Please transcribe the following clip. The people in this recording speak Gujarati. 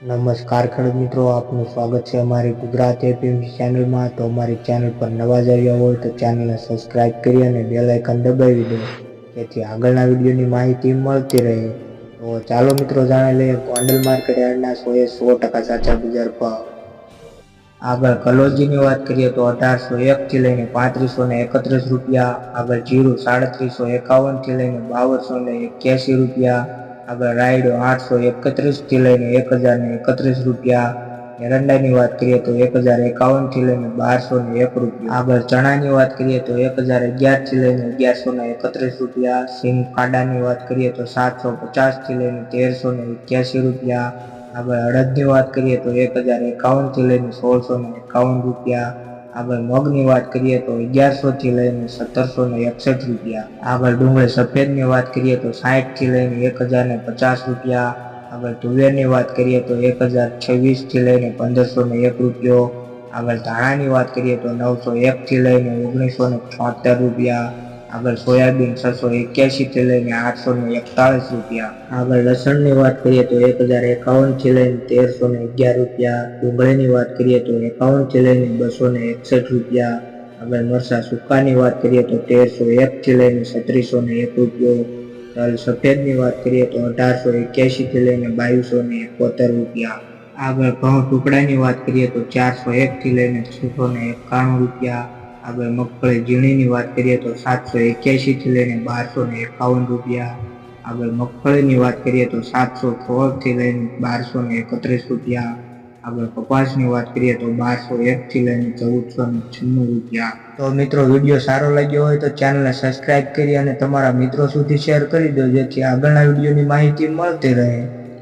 નમસ્કાર ખેડૂત મિત્રો, આપનું સ્વાગત છે અમારી ગુજરાત એપીએમસી ચેનલમાં તો અમારી ચેનલ પર નવા જ હોય તો ચેનલને સબસ્ક્રાઇબ કરી અને બેલ આઇકન દબાવી દો, જેથી આગળના વિડીયોની માહિતી મળતી રહે. તો ચાલો મિત્રો, જાણી લઈએ ગોંડલ માર્કેટ યાર્ડના સોએ સો ટકા સાચા બજાર ભાવ. આગળ કલોજીની વાત કરીએ તો અઢારસો એકથી લઈને પાંત્રીસો ને એકત્રીસ રૂપિયા, આગળ જીરું સાડત્રીસો એકાવનથી લઈને બાવનસો ને એક્યાસી રૂપિયા આગળ રાયડો આઠસો એકત્રીસથી લઈને એક હજારને એકત્રીસ રૂપિયા. એરંડાની વાત કરીએ તો એક હજાર એકાવનથી લઈને બારસો ને એક રૂપિયા. આગળ ચણાની વાત કરીએ તો એક હજાર અગિયારથી લઈને અગિયારસો ને એકત્રીસ રૂપિયા. સિંગ કાંડાની વાત કરીએ તો સાતસો પચાસથી લઈને તેરસો ને એક્યાસી રૂપિયા. આગળ અડદની વાત કરીએ તો એક હજાર એકાવનથી લઈને સોળસો ને એકાવન રૂપિયા. આગળ મગની વાત કરીએ તો અગિયારસોથી લઈને સત્તરસો ને એકસઠ રૂપિયા. આગળ ડુંગળી સફેદની વાત કરીએ તો સાહીઠથી લઈને એક હજાર ને પચાસ રૂપિયા. આગળ તુવેરની વાત કરીએ તો એક હજાર છવ્વીસથી લઈને પંદરસો ને એક રૂપિયો. આગળ ધાણાની વાત કરીએ તો નવસો એકથી લઈને ઓગણીસો ને છોતેર રૂપિયા. આગળ સોયાબીન છસો એક્યાસી થી લઈને આઠસો ને એકતાળીસ રૂપિયા. આગળ લસણની વાત કરીએ તો એક હજાર એકાવનથી લઈને તેરસો ને અગિયાર રૂપિયા. ડુંગળીની વાત કરીએ તો એકાવનથી લઈને બસો ને એકસઠ રૂપિયા. આગળ મરસા સુકાની વાત કરીએ તો તેરસો એક થી લઈને છત્રીસો ને એક રૂપિયો. તલ સફેદની વાત કરીએ તો અઢારસો એક્યાસી થી લઈને બાવીસો ને એકોતેર રૂપિયા. આગળ ઘઉં ટુકડાની વાત કરીએ તો ચારસો એક થી લઈને છસો ને એકાણું રૂપિયા. આગળ મગફળી ઝીણીની વાત કરીએ તો સાતસો એક્યાસી થી લઈને બારસો ને એકાવન રૂપિયા. આગળ મગફળીની વાત કરીએ તો સાતસો સોળથી લઈને બારસો ને એકત્રીસ રૂપિયા. આગળ કપાસની વાત કરીએ તો બારસો એક થી લઈને ચૌદસો ને છન્નું રૂપિયા. તો મિત્રો વીડિયો સારો લાગ્યો હોય તો ચેનલને સબસ્ક્રાઇબ કરી અને તમારા મિત્રો સુધી શેર કરી દો જેથી આગળના વિડીયોની માહિતી મળતી રહે.